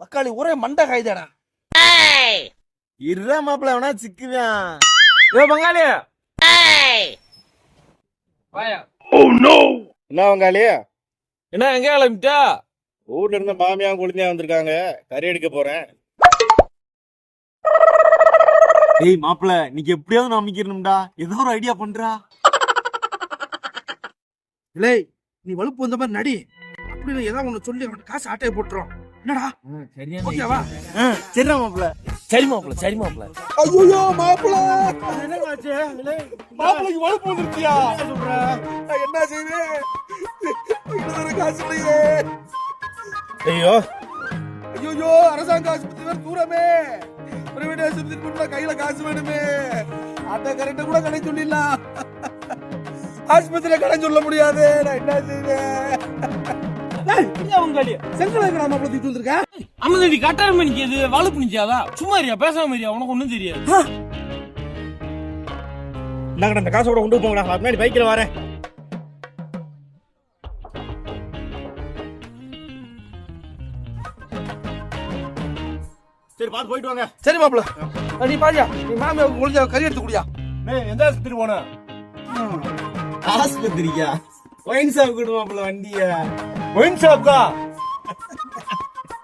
தக்காளி ஒரே மண்டை காய்தாடா. இருடா மாப்பிள்ள அவனா சிக்குவான் ஏ பங்காளி. வாயா. என்ன வங்காளி என்ன எங்க கிளம்பிட்டா? ஊர்ல இருந்து மாமியா குழந்தையா வந்திருக்காங்க. கறி எடுக்க போறேன். ஏய் மாப்பிள்ள நீங்க எப்படியாவது நம்பிக்கணும்டா ஏதோ ஒரு ஐடியா பண்றா. இல்லை நீ வலுப்பு வந்த மாதிரி நடி. அப்படின்னு ஏதாவது ஒண்ணு சொல்லி அவன் காசு ஆட்டையை போட்டுரும். என்னடா? ஓகேவா சரிடா மாப்பிள்ள. சரி மாப்பிள சரி மாப்பிள ஐயோ மாப்பிள்ள. என்னமாச்சு? மாப்பிள்ளைக்கு நான் என்ன செய்வேன் காசு இல்லையே. ஐயோ. ஐயோ அரசாங்க ஆஸ்பத்திரி வேற தூரமே பிரைவேட் ஆஸ்பத்திரி கூட கையில காசு வேணுமே. அந்த கரெக்டா கூட கடை சொல்லிடலாம். ஆஸ்பத்திரியில கடை சொல்ல முடியாது. நான் என்ன செய்வேன்? பங்காளி செங்கல் இருக்கிற மாப்பிள்ள தூக்கிட்டு வந்திருக்கேன் அம்மதி கட்டார மணிக்கு சும்மா இருயா பேசாம இருயா உனக்கு ஒண்ணும் தெரியாது. நாங்க அந்த காசோட கொண்டு போங்கடா. நான் முன்னாடி பைக்ல வரேன். சரி பார்த்து போயிட்டு வாங்க. சரி மாப்பிள்ள. நீ பாரியா? நீ மாமியா கறி எடுத்து குடியா? எந்த ஆஸ்பத்திரி போன? ஆஸ்பத்திரிக்கா ஒயின் ஷாப் கூட்டு மாப்பிள்ள வண்டிய. ஒயின் ஷாப்க்கா